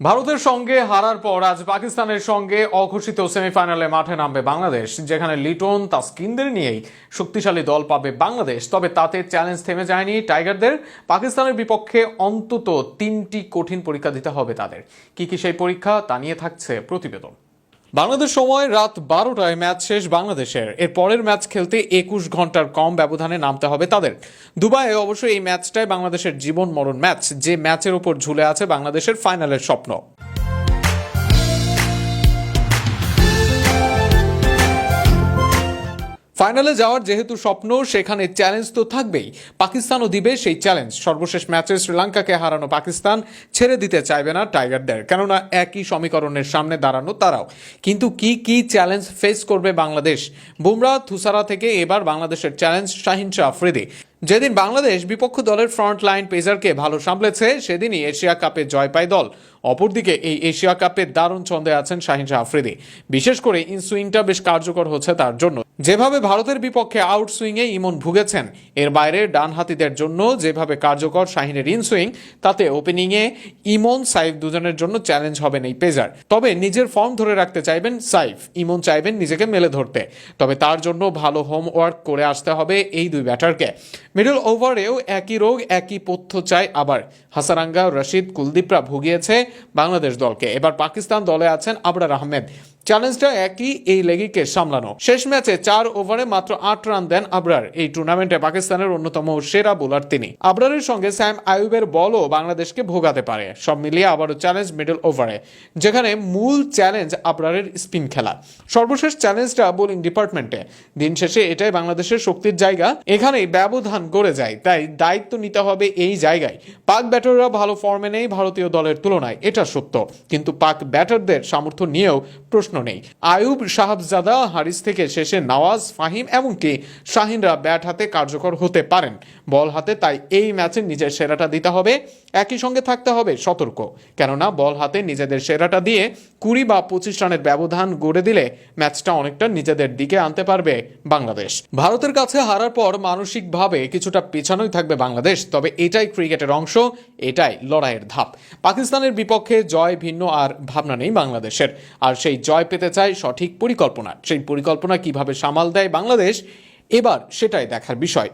ভারতের সঙ্গে হারার পর আজ পাকিস্তানের সঙ্গে অঘোষিত সেমিফাইনালে মাঠে নামবে বাংলাদেশ, যেখানে লিটন তাস্কিনদের নিয়েই শক্তিশালী দল পাবে বাংলাদেশ। তবে তাতে চ্যালেঞ্জ থেমে যায়নি টাইগারদের। পাকিস্তানের বিপক্ষে অন্তত তিনটি কঠিন পরীক্ষা দিতে হবে তাদের। কি কি সেই পরীক্ষা তা নিয়ে থাকছে প্রতিবেদন। বাংলাদেশ সময় রাত বারোটায় ম্যাচ শেষ বাংলাদেশের। এর পরের ম্যাচ খেলতে একুশ ঘণ্টার কম ব্যবধানে নামতে হবে তাদের। দুবাইয়ে অবশ্য এই ম্যাচটাই বাংলাদেশের জীবন মরণ ম্যাচ, যে ম্যাচের উপর ঝুলে আছে বাংলাদেশের ফাইনালের স্বপ্ন। ফাইনালে যাওয়ার যেহেতু স্বপ্ন, সেখানে চ্যালেঞ্জ তো থাকবেই। পাকিস্তানও দিবে সেই চ্যালেঞ্জ সর্বশেষ ম্যাচে শ্রীলঙ্কাকে হারানো পাকিস্তান ছেড়ে দিতে চাইবে না টাইগারদের। কেননা একই সমীকরণের সামনে দাঁড়ানো তারাও। কিন্তু কি কি চ্যালেঞ্জ ফেস করবে বাংলাদেশ? বুমরা থুসারা থেকে এবার বাংলাদেশের চ্যালেঞ্জ শাহিন শাহ আফ্রিদি। যেদিন বাংলাদেশ বিপক্ষ দলের ফ্রন্ট লাইন পেসারকে ভালো সামলেছে, সেদিনই এশিয়া কাপে জয় পায় দল। অপরদিকে এই এশিয়া কাপে দারুণ ছন্দে আছেন শাহিন শাহ আফ্রিদি। বিশেষ করে ইনসুইংটা বেশ কার্যকর হচ্ছে তার জন্য। যেভাবে ভারতের বিপক্ষে আউট সুইংয়ে ইমন ভুগেছেন, এর বাইরে ডানহাতিদের জন্য যেভাবে কার্যকর শাহিনের ইনসুইং, তাতে ওপেনিংয়ে ইমন, সাইফ দুজনের জন্য চ্যালেঞ্জ হবেন এই পেজার তবে নিজের ফর্ম ধরে রাখতে চাইবেন সাইফ, ইমন চাইবেন নিজেকে মেলে ধরতে। তবে তার জন্য ভালো হোমওয়ার্ক করে আসতে হবে এই দুই ব্যাটারকে। মিডল ওভারেও একই রোগ, একই পথ্য চায় আবার। হাসারাঙ্গা, রশিদ, কুলদীপরা ভুগিয়েছে বাংলাদেশ দলকে। এবার পাকিস্তান দলে আছেন আবরার আহমেদ। চ্যালেঞ্জটা একই এই লেগিকে সামলানো। শেষ ম্যাচে চার ওভারে মাত্র আট রান দেন আবরার। এই টুর্নামেন্টে পাকিস্তানের অন্যতম সেরা বোলার তিনি। আবরারের সঙ্গে স্যাম আয়ুবের বলও বাংলাদেশকে ভোগাতে পারে। সব মিলিয়ে আবারও চ্যালেঞ্জ মিডল ওভারে, যেখানে মূল চ্যালেঞ্জ আবরারের স্পিন খেলা। সর্বশেষ চ্যালেঞ্জটা বোলিং ডিপার্টমেন্টে। দিন শেষে এটাই বাংলাদেশের শক্তির জায়গা। এখানেই ব্যবধান করে যায়, তাই দায়িত্ব নিতে হবে এই জায়গায়। পাক ব্যাটাররা ভালো ফর্মে নেই ভারতীয় দলের তুলনায়, এটা সত্য। কিন্তু পাক ব্যাটারদের সামর্থ্য নিয়েও প্রশ্ন নেই। আয়ুব সাহাবজাদা হারিস থেকে শেষে নওয়াজ, ফাহিম এমনকি শাহিনরা ব্যাট হাতে কার্যকর হতে পারেন। বল হাতে তাই এই ম্যাচে নিজের সেরাটা দিতে হবে। একই সঙ্গে থাকতে হবে, সতর্ক। কেননা বল হাতে নিজেদের সেরাটা দিয়ে কুড়ি বা পঁচিশ রানের ব্যবধান গড়ে দিলে ম্যাচটা অনেকটা নিজেদের দিকে আনতে পারবে বাংলাদেশ। ভারতের কাছে হারার পর মানসিকভাবে কিছুটা পেছানোই থাকবে বাংলাদেশ, তবে এটাই ক্রিকেটের অংশ, এটাই লড়াইয়ের ধাপ। পাকিস্তানের বিপক্ষে জয় ভিন্ন আর ভাবনা নেই বাংলাদেশের। আর সেই জয় পেতে চায় সঠিক পরিকল্পনা। সেই পরিকল্পনা কীভাবে সামাল দেয় বাংলাদেশ, এবার সেটাই দেখার বিষয়।